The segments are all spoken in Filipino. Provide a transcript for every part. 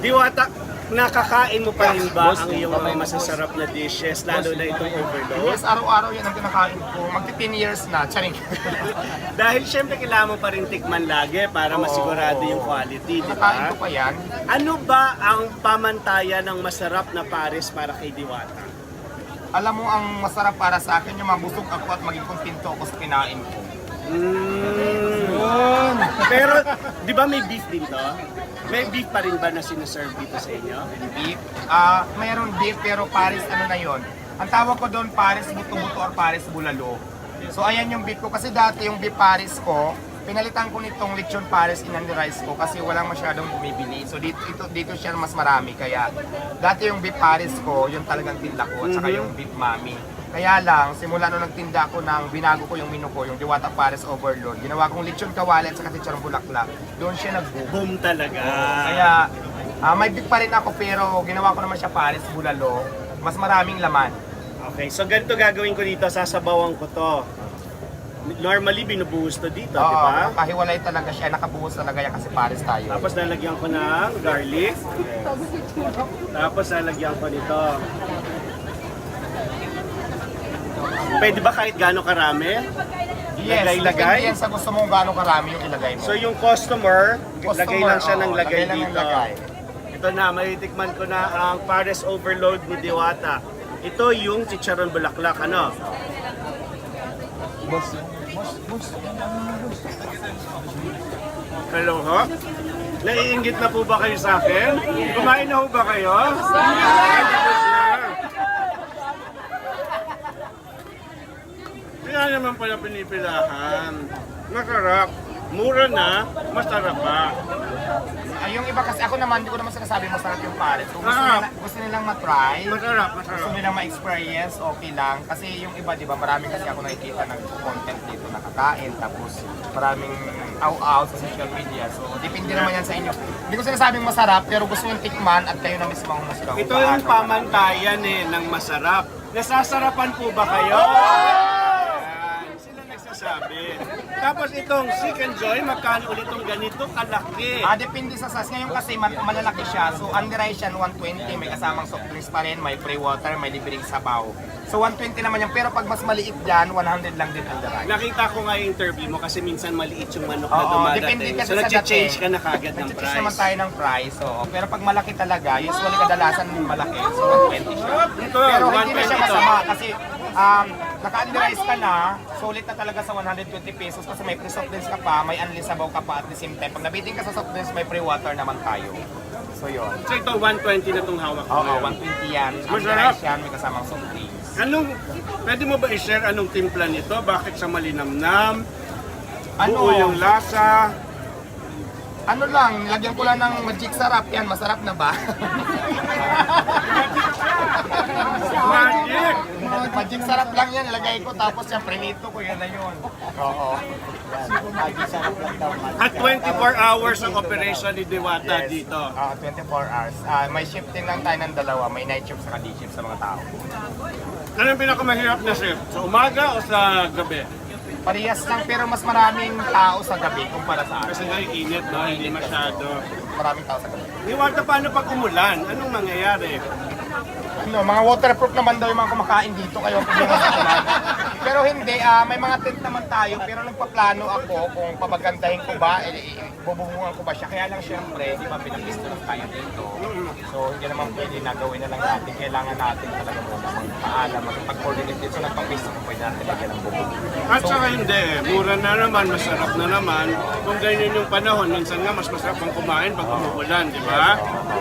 Diwata, nakakain mo pa rin ba ang iyong mga masasarap na dishes, lalo na itong overload? Yes, araw-araw yan ang kinakain ko. Magti 10 years na. Charing. Dahil syempre kailangan mo pa rin tikman lagi para Oo. masigurado yung quality, di Kinakain ba? ko pa yan. Ano ba ang pamantayan ng masarap na pares para kay Diwata? Alam mo, ang masarap para sa akin yung mabusog ako at maging kontento ako sa kinain ko. Mm. Pero, di ba may beef din to? May beef pa rin ba na sinaserve dito sa inyo? Beef. Ah, mayroon beef pero pares ano na yon. Ang tawag ko doon pares buto-buto or pares bulalo. So ayan yung beef ko kasi dati yung beef pares ko, pinalitan ko nitong lechon pares in the rice ko kasi walang masyadong bumibili. So dito dito, dito siya mas marami kaya dati yung beef pares ko, yung talagang tinda ko at saka Mhm. yung beef mami. Kaya lang, simula nung nagtinda ko ng binago ko yung menu ko, yung Diwata Pares Overload, ginawa kong lechon kawali at saka chicharong bulaklak. Doon siya nag-boom. Boom talaga. Kaya ah, may beef pa rin ako pero ginawa ko naman siya pares bulalo. Mas maraming laman. Okay, so ganito gagawin ko dito, sasabawan ko to. Normally, binubuhos to dito, Oo, di ba? nakahiwalay talaga siya, nakabuhos talaga yan kasi pares tayo. Tapos lalagyan ko ng garlic. Tapos lalagyan ko nito. Pwede ba kahit gaano karami? yes, lagay, sa gusto mo gaano karami yung ilagay mo. So yung customer, Customer, lagay lang siya ng oo, lagay lagay ng dito. lagay. Ito na, matitikman ko na ang Pares Overload ni Diwata. Ito yung chicharon bulaklak, ano? Boss, boss, boss. Hello ho? Naiingit na po ba kayo sa akin? Kumain na ho ba kayo? Ay, naman pala pinipilahan. Masarap. Mura na, masarap pa. Ay, yung iba kasi ako naman, hindi ko naman sinasabi masarap yung pares. Kung gusto, Ah. nila, gusto nilang matry, Masarap, gusto masarap. nilang ma-experience, okay lang. Kasi yung iba, di ba, marami kasi ako nakikita ng content dito na kakain, tapos maraming aw-aw sa social media. So, depende naman yan sa inyo. Hindi ko sinasabing masarap, pero gusto yung tikman at kayo na mismo ang kung Ito yung pamantayan eh, ng masarap. Nasasarapan po ba kayo? Nagsasabi. Tapos itong Chicken Joy, magkano ulit itong ganito kalaki? Ah, depende sa size. Ngayon kasi ma- malalaki siya. So, under rice yan, 120. May kasamang soft drinks pa rin, may free water, may libreng sabaw. So, 120 naman yan. Pero pag mas maliit yan, 100 lang din under rice. Nakita ko nga yung interview mo kasi minsan maliit yung manok na Oo, dumadating. depende kasi So sa nag-change dating. ka na kagad ng Nag-change naman price. tayo ng price. Oo. Pero pag malaki talaga, usually kadalasan malaki. So, 120 siya. Ito, Pero hindi na 120 siya to. masama kasi um, naka-under rice ka na, sulit na talaga sa 120 pesos kasi may free soft drinks ka pa, may unli sabaw ka pa at the same time. Pag nabiting ka sa soft drinks, may free water naman tayo. So, yun. So ito, 120 na itong hawak ko. Oo, ngayon. 120 yan. Masarap. rice yan, may kasamang soft drinks. Anong, pwede mo ba i-share anong timpla nito? Bakit sa malinamnam? Ano? Buo yung lasa? Ano lang, nilagyan ko lang ng magic sarap yan. Masarap na ba? Magic! Magic sarap lang yan, nilagay ko. Tapos yung prinito ko, yan na yun. Oo. Magic sarap lang daw. At 24 hours ang operation ni Diwata Yes. dito. Ah, 24 hours. Ah, may shifting lang tayo ng dalawa. May night shift sa day shift sa mga tao. Ano yung pinakamahirap na shift? Sa umaga o sa gabi? Parehas lang pero mas maraming tao sa gabi kumpara sa Kasi akin. nga init, no? Hindi masyado. Maraming tao sa gabi. Diwata, paano pag umulan? Anong mangyayari? Ano, mga waterproof naman daw yung mga kumakain dito kayo. Pero hindi, ah, may mga tent naman tayo pero nagpaplano ako kung papagandahin ko ba, eh, eh, ko ba siya. Kaya lang syempre, di ba pinaglisto lang tayo dito. So hindi naman pwede na gawin na lang natin. Kailangan natin talaga muna magpaalam, magpag-coordinate dito. So nagpang-face ko pwede natin lagyan ng bubong. At saka hindi, mura na naman, masarap na naman. Kung ganyan yung panahon, minsan nga mas masarap ang kumain pag umuulan, di ba?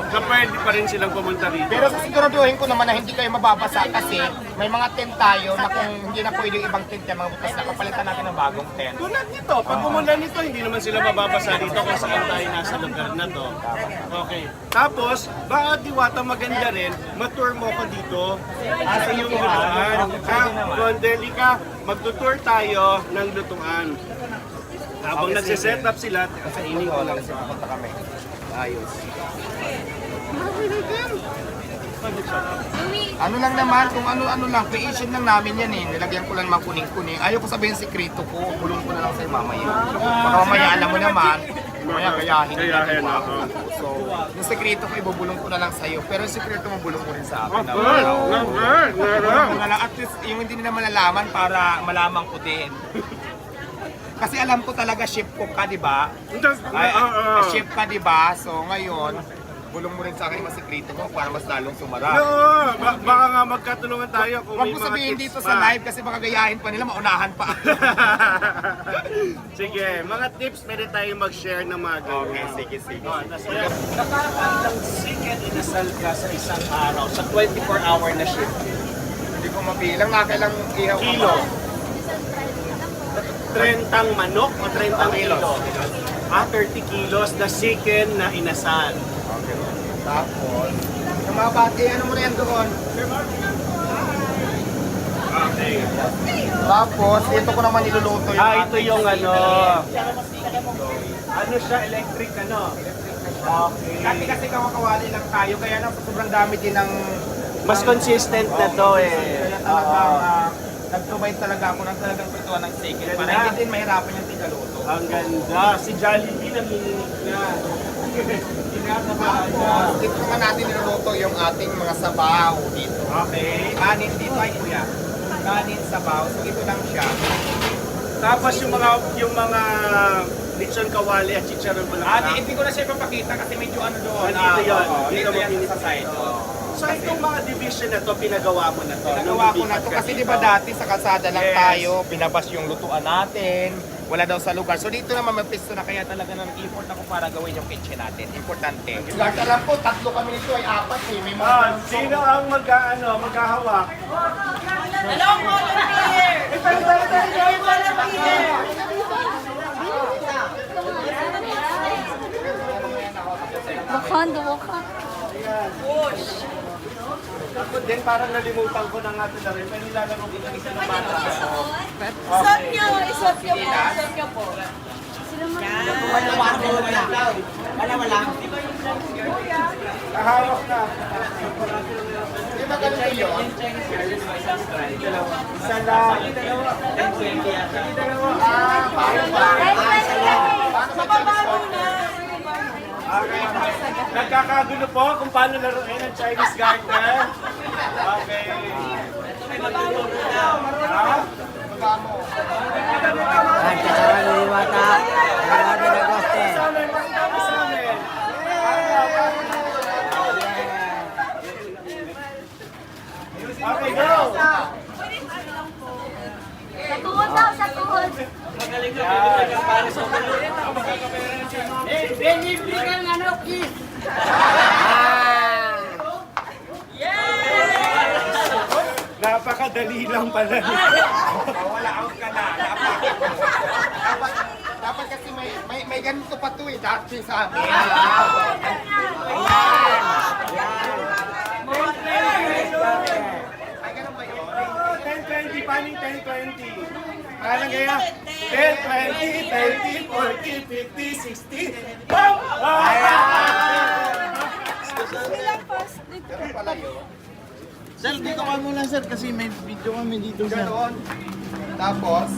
So pwede pa rin silang pumunta rito. Pero siguraduhin ko naman na hindi kayo mababasa kasi may mga tent tayo na kung hindi na pwede yung ibang tent yan, mga bukas na kapalitan natin ng bagong tent. Tulad nito, pag umulan nito, hindi naman sila mababasa dito kung saan tayo nasa lugar na to. Okay. Tapos, baka diwata maganda rin, matour mo ko dito sa iyong lutuan. Ha? Kung deli ka, magtutour tayo ng lutuan. Habang nagsiset up sila, Sa inyo, lang kasi kami. Ayos. Ano lang naman, kung ano-ano lang, creation lang namin yan eh. Nilagyan ko lang mga kuning-kuning. Ayaw ko sabihin sikreto ko, bulong ko na lang sa'yo mamaya. Baka mamaya alam mo naman, Mamaya gayahin Gayahin, ba? oo. So, yung sekreto ko ibubulong ko na lang sa'yo. Pero yung sekreto mo bulong mo rin sa akin. Of course. Bulong mo na lang. At least yung hindi nila malalaman para malaman ko din. Kasi alam ko talaga chef cook ka, di ba? Just, Ay, chef ka, di ba? So ngayon, bulong mo rin sa akin yung mga sekreto mo para mas lalong sumara. No, ba- baka nga magkatulungan tayo kung Huwag may mo mga sabihin tips dito pa. sa live kasi baka gayahin pa nila, maunahan pa ako. sige, mga tips pwede tayo mag-share ng mga ganyan. okay, sige, sige. Nakakailang chicken inasal ka sa isang araw sa 24-hour na shift? Hindi ko mabilang, nakailang ihaw ka Kilo. ba? 30 manok o 30 kilo? Ah, 30 kilos na chicken na inasal. Okay. Tapos, yung mga bati, ano mo yan doon? Okay. Tapos, ito ko naman niluluto yung Ah, ito ating yung ano. Ano siya, electric ano? Okay. Dati kasi kawakawali lang tayo, kaya na sobrang dami din ng... Mas consistent na to eh. Kaya talagang nag-provide talaga ako ng talagang prituan ng. Para Ganda. hindi din mahirapan yung tigaluto. Ang ganda. Si Jollibee nanginginig na. Tapos, dito naman natin niluluto yung ating mga sabaw dito. Okay. Kanin dito ay kuya. Kanin, sabaw. So ito lang siya. Tapos yung mga yung mga lechon kawali at chicharon Ah, bulaklak. di- hindi ko na siya ipapakita kasi medyo ano doon. Ah, dito yun. Dito dito yan mo sa side. oo. So itong mga division na to, pinagawa mo na to. Nagawa ko na to kasi di ba dati sa kalsada lang Yes. tayo, binabas yung lutuan natin, wala daw sa lugar. So dito naman may pisto na kaya talaga nang effort ako para gawin yung kitchen natin. Importante. Lahat alam ko, tatlo kami nito ay apat eh. May mga Ah, sino ang magkaano, magkahawak? Hello, volunteer! Wakanda, Wakanda. Ako din, parang nalimutan ko na nga ito na rin. Pero nilalaro ko ng isa na bata. Isot nyo, isot nyo po, isot nyo po. Kahawak na. Di ba ganun kayo? Isa lang. Ah, paano ba? Paano ba Chinese Muna. Okay. Nagkakagulo po kung paano laruin ang Chinese garden. Okay. Ha? Sa amin, pakita mo sa amin. Okay, go! Sa tuhod daw, sa tuhod. Napakadali lang pala. Wala out ka na. Dapat, dapat, dapat kasi may, may, may ganito pa to eh. Dati sa amin. Ay, ganun ba yun? 10-20, paano yung 10-20? Parang kaya, 10, 20, 30, 40, 50, 60, BAM! Sir, dito ka muna sir kasi may video kami dito sir. Ganon. Tapos,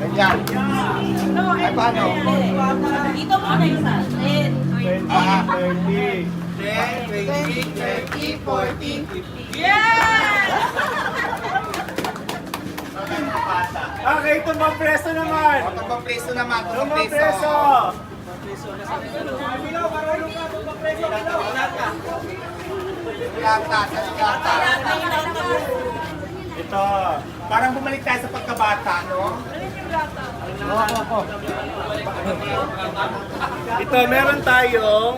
ganyan. Ay, paano? Dito muna isa. Ten. 20, Ah. 30. 10, 20, 30, 40, 50. Okay, tumbang preso naman. Tumbang preso naman, tumbang Tumbang preso. preso. Lata, sa lata. Ito. Parang bumalik tayo sa pagkabata, no? Ito, meron tayong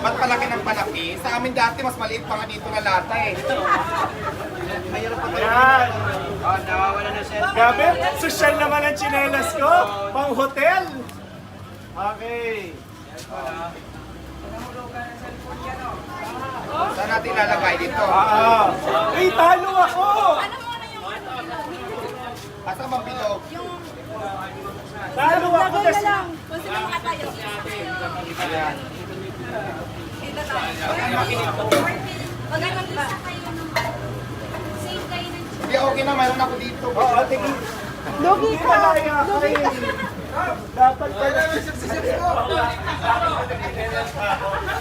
Ba't palaki ng palaki? Sa amin dati, mas maliit pa nga dito na lata eh. Ayan. Grabe, social naman ang chinelas ko. Pang hotel. Okay. Saan natin lalagay dito? Ah, Ay, talo ako! Asa bang bilog? Talo ako kasi. Kung sino makatayo. Ayan. Dito tayo. Ba? Save kayo Hindi, okay na. Mayroon ako dito. Oo, tingin. Lugi ka. Lugi ka. Dapat pala.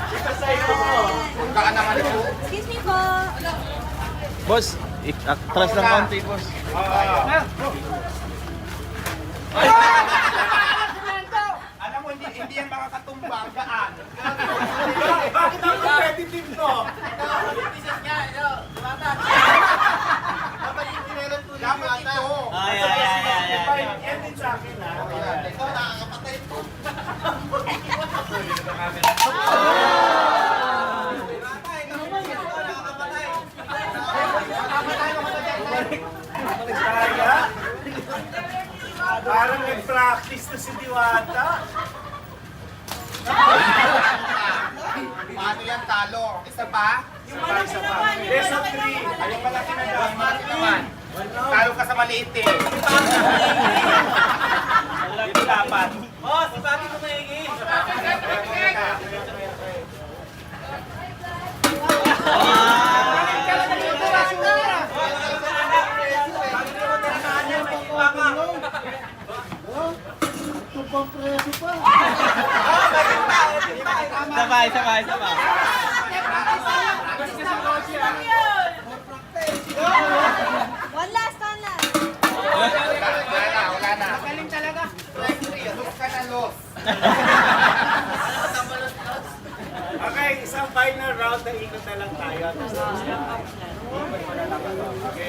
Ito sa'yo. Baka naman ito. Excuse me po. Boss, ik- atras ng konti, boss. Alam mo, hindi, hindi yan makakatumba. Gaan. Bakit ang competitive to? Dapat ito. Ay, ay, ay, ay, ay. Yan din sa akin ha. Ito, nakakapatay ito. Kaya? Parang na si Diwata. Paano yan talo? Isa pa? Isa pa. Best of three. Yung malaki na daw. Mati naman. Talo ka sa maliit eh. Dito dapat. Sabay, sabay, sabay. One last, one last. Wala na, wala na. Magaling talaga. Na, los. Okay, isang final round na ikot na lang tayo. Okay.